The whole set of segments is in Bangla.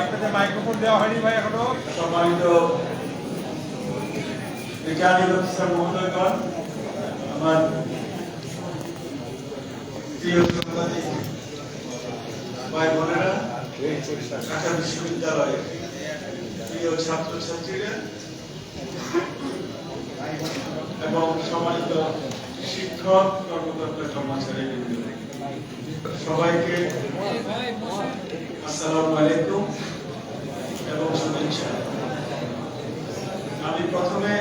আপনাদের মাইক্রোফোন দেওয়া হয়নি ভাই এখনও। সম্মানিত অফিসার মহোদয়গণ প্রিয় ভাই বোনেরা, ঢাকা প্রিয় ছাত্রছাত্রীরা এবং সম্মানিত শিক্ষক, কর্মকর্তা, কর্মচারী সবাইকে আসসালামু আলাইকুম এবং শুভেচ্ছা। আমি প্রথমে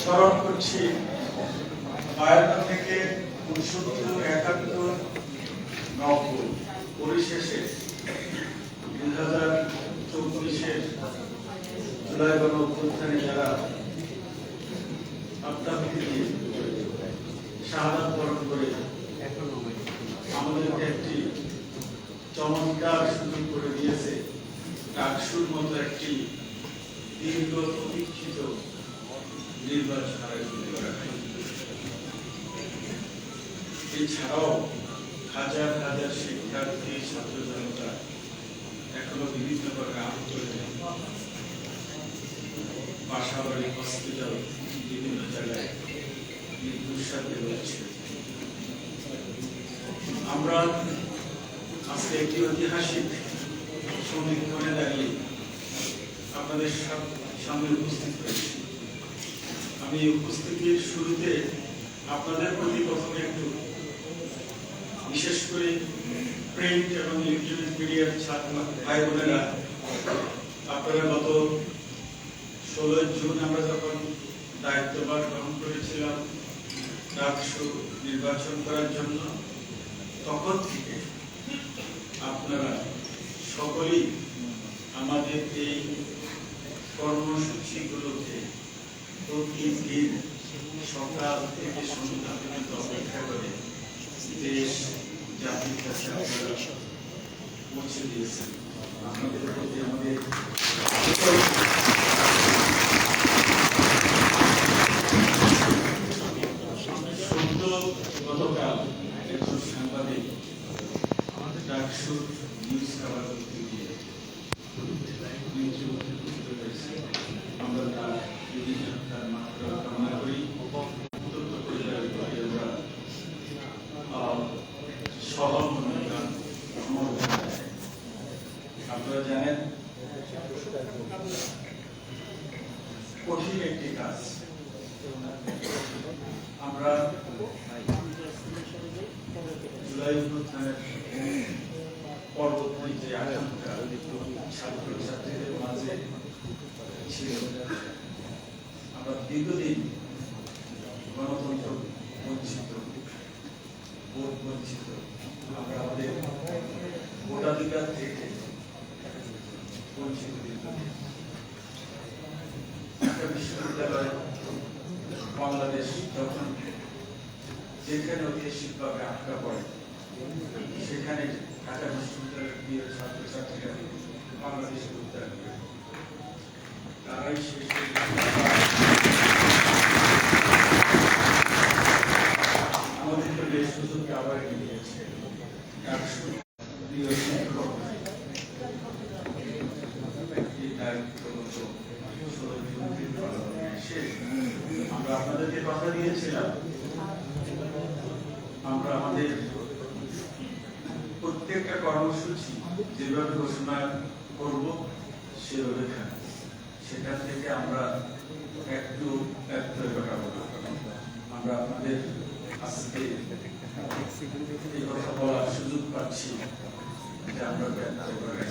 স্মরণ করছি বায়ান্ন থেকে উনসত্তর, একাত্তর, নব্বই, পরিশেষে দুই হাজার চব্বিশের জুলাই গণ অভ্যুত্থানে যারা আপনাদের শাহাদ বরণ করে আমাদেরকে একটি চমৎকার সুযোগ করে দিয়েছে ডাকসুর মতো একটি দীর্ঘ প্রতীক্ষিত নির্বাচন আয়োজন করা। এছাড়াও হাজার হাজার শিক্ষার্থী ছাত্র জনতা এখনও বিভিন্ন ভাবে আহত। বাসাবাড়ি হসপিটাল বিভিন্ন জায়গায় সাথে রয়েছে আমরা আজকে একটি ঐতিহাসিক সন্ধিক্ষণে দাঁড়িয়ে আপনাদের সামনে উপস্থিত হয়েছি আমি উপস্থিতির শুরুতে আপনাদের প্রতি প্রথমে একটু বিশেষ করে প্রিন্ট এবং ইলেকট্রনিক মিডিয়ার ছাত্র ভাই বোনেরা, আপনারা গত ষোলোই জুন আমরা যখন দায়িত্বভার গ্রহণ করেছিলাম ডাকসু নির্বাচন করার জন্য, তখন থেকে আপনারা সকলেই আমাদের এই কর্মসূচিগুলোতে প্রতিদিন সকাল থেকে সন্ধ্যা পর্যন্ত অপেক্ষা করে দেশ জাতির কাছে আপনারা পৌঁছে দিয়েছেন আপনাদের আমাদের গতকাল একজন। আমরা তার মাত্রা কামনা করি আপনারা জানেন, কঠিন একটি কাজ। আমরা জুলাই অভ্যুত্থানের পরবর্তী যে আকাঙ্ক্ষা ছাত্র ছাত্রীদের মাঝে ছিল, আমরা দীর্ঘদিন গণতন্ত্র বঞ্চিত ভোট বঞ্চিত আমরা আমাদের ভোটাধিকার থেকে বঞ্চিত দীর্ঘদিন ঢাকা বাংলাদেশ যখন ঐতিহাসিকভাবে আটকা পড়ে, সেখানে ঢাকা বিশ্ববিদ্যালয়ের ছাত্রছাত্রীরা বাংলাদেশে উদ্ধার করে। তারাই শেষ আমাদেরকে বেশ সুযোগকে আবার এনে দিয়েছে ডাকসু প্রিয় শিক্ষক এই দায়িত্বগত ষোলো জুন দিন পালন এসে আমরা আপনাদেরকে কথা দিয়েছিলাম। আমরা আমাদের প্রত্যেকটা কর্মসূচি যেভাবে ঘোষণা করব, সেভাবে থাকবে। সেখান থেকে আমরা একটু ব্যর্থ ঘটাবো আমরা আপনাদের আজকে এই কথা বলার সুযোগ পাচ্ছি যে আমরা ব্যর্থ ঘটাই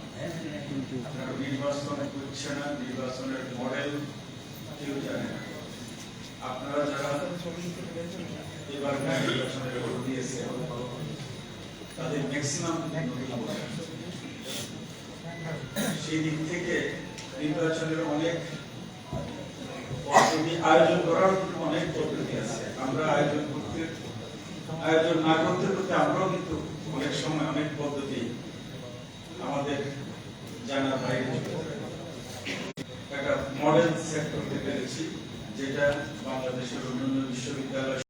আপনারা নির্বাচন করছে না, নির্বাচনের মডেল কেউ জানে না। আপনারা যারা এবার নির্বাচনের ভোট দিয়েছে, তাদের ম্যাক্সিমাম সেই দিক থেকে নির্বাচনের অনেক আয়োজন করার অনেক পদ্ধতি আছে। আমরা আয়োজন করতে, আয়োজন না করতে করতে আমরাও কিন্তু অনেক সময় অনেক পদ্ধতি আমাদের জানার বাইরে একটা মডেল সেক্টর পেরেছি যেটা বাংলাদেশের অন্যান্য বিশ্ববিদ্যালয়